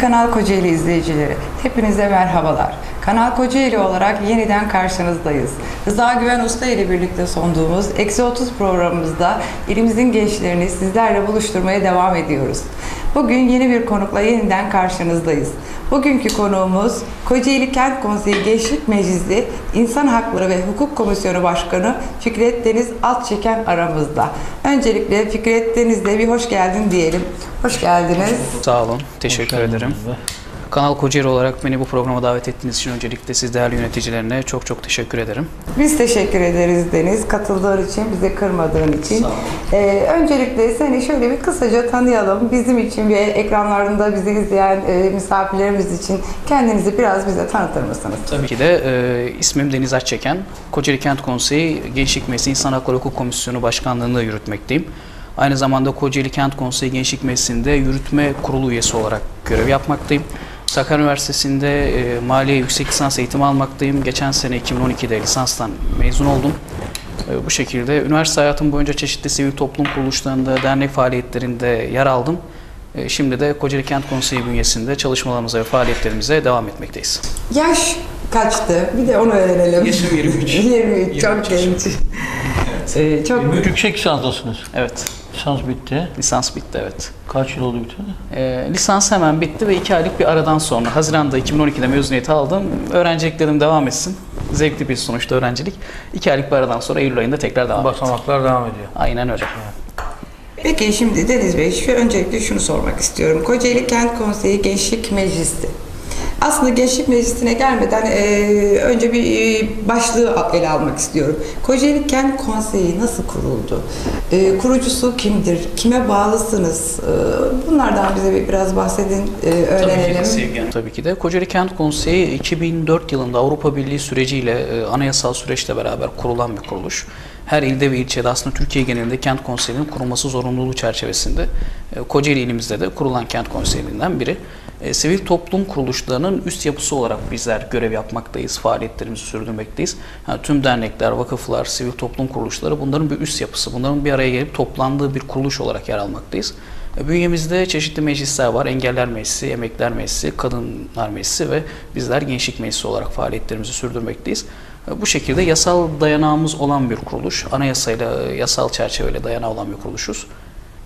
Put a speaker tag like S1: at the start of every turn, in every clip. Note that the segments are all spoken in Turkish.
S1: Kanal Kocaeli izleyicileri, hepinize merhabalar. Kanal Kocaeli olarak yeniden karşınızdayız. Rıza Güven Usta ile birlikte sunduğumuz Eksi 30 programımızda ilimizin gençlerini sizlerle buluşturmaya devam ediyoruz. Bugün yeni bir konukla yeniden karşınızdayız. Bugünkü konuğumuz Kocaeli Kent Konseyi Gençlik Meclisi İnsan Hakları ve Hukuk Komisyonu Başkanı Fikret Deniz Altçeken aramızda. Öncelikle Fikret Deniz'le bir hoş geldin diyelim. Hoş geldiniz.
S2: Sağ olun. Teşekkür ederim. Kanal Kocaeli olarak beni bu programa davet ettiğiniz için öncelikle siz değerli yöneticilerine çok çok teşekkür ederim.
S1: Biz teşekkür ederiz Deniz. Katıldığın için, bizi kırmadığın için. Ee, öncelikle seni şöyle bir kısaca tanıyalım. Bizim için ve ekranlarında bizi izleyen e, misafirlerimiz için kendinizi biraz bize tanıtır mısınız?
S2: Tabii ki de e, ismim Deniz Aççeken. Kocaeli Kent Konseyi Gençlik Meclisi İnsan Hakları Hukuk Komisyonu Başkanlığı'nı yürütmekteyim. Aynı zamanda Kocaeli Kent Konseyi Gençlik Meclisi'nde yürütme kurulu üyesi olarak görev yapmaktayım. Sakarya Üniversitesi'nde e, maliye yüksek lisans eğitimi almaktayım. Geçen sene 2012'de lisanstan mezun oldum. E, bu şekilde üniversite hayatım boyunca çeşitli sivil toplum kuruluşlarında, dernek faaliyetlerinde yer aldım. E, şimdi de Kocaeli Kent Konseyi bünyesinde çalışmalarımıza ve faaliyetlerimize devam etmekteyiz.
S1: Yaş kaçtı? Bir de onu öğrenelim.
S2: Yaşım 23.
S1: 23, çok
S2: 23
S1: genç. Ee, çok
S3: Yüksek lisanstasınız.
S2: Evet,
S3: Lisans bitti.
S2: lisans bitti evet.
S3: Kaç yıl oldu bitti?
S2: E, lisans hemen bitti ve iki aylık bir aradan sonra Haziran'da 2012'de mezuniyeti aldım. Öğrencilik dedim devam etsin. Zevkli bir sonuçta öğrencilik. İki aylık bir aradan sonra Eylül ayında tekrar devam etti.
S3: Basamaklar devam ediyor.
S2: Aynen öyle.
S1: Peki şimdi Deniz Bey şu öncelikle şunu sormak istiyorum. Kocaeli Kent Konseyi Gençlik Meclisi. Aslında Gençlik Meclisi'ne gelmeden e, önce bir e, başlığı ele almak istiyorum. Kocaeli Kent Konseyi nasıl kuruldu? E, kurucusu kimdir? Kime bağlısınız? E, bunlardan bize bir biraz bahsedin, e, öğrenelim.
S2: Tabii ki de Kocaeli Kent Konseyi 2004 yılında Avrupa Birliği süreciyle e, anayasal süreçle beraber kurulan bir kuruluş. Her ilde ve ilçede aslında Türkiye genelinde kent konseyinin kurulması zorunluluğu çerçevesinde e, Kocaeli ilimizde de kurulan kent konseylerinden biri. E, Sivil toplum kuruluşlarının üst yapısı olarak bizler görev yapmaktayız, faaliyetlerimizi sürdürmekteyiz. Yani tüm dernekler, vakıflar, sivil toplum kuruluşları bunların bir üst yapısı. Bunların bir araya gelip toplandığı bir kuruluş olarak yer almaktayız. E, Bünyemizde çeşitli meclisler var. Engeller Meclisi, Emekler Meclisi, Kadınlar Meclisi ve bizler Gençlik Meclisi olarak faaliyetlerimizi sürdürmekteyiz. E, Bu şekilde yasal dayanağımız olan bir kuruluş. Anayasayla, yasal çerçeveyle dayanağı olan bir kuruluşuz.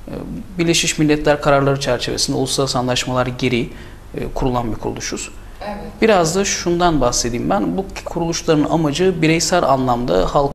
S2: E, Birleşmiş Milletler kararları çerçevesinde uluslararası anlaşmalar gereği e, kurulan bir kuruluşuz. Biraz da şundan bahsedeyim ben. Bu kuruluşların amacı bireysel anlamda halk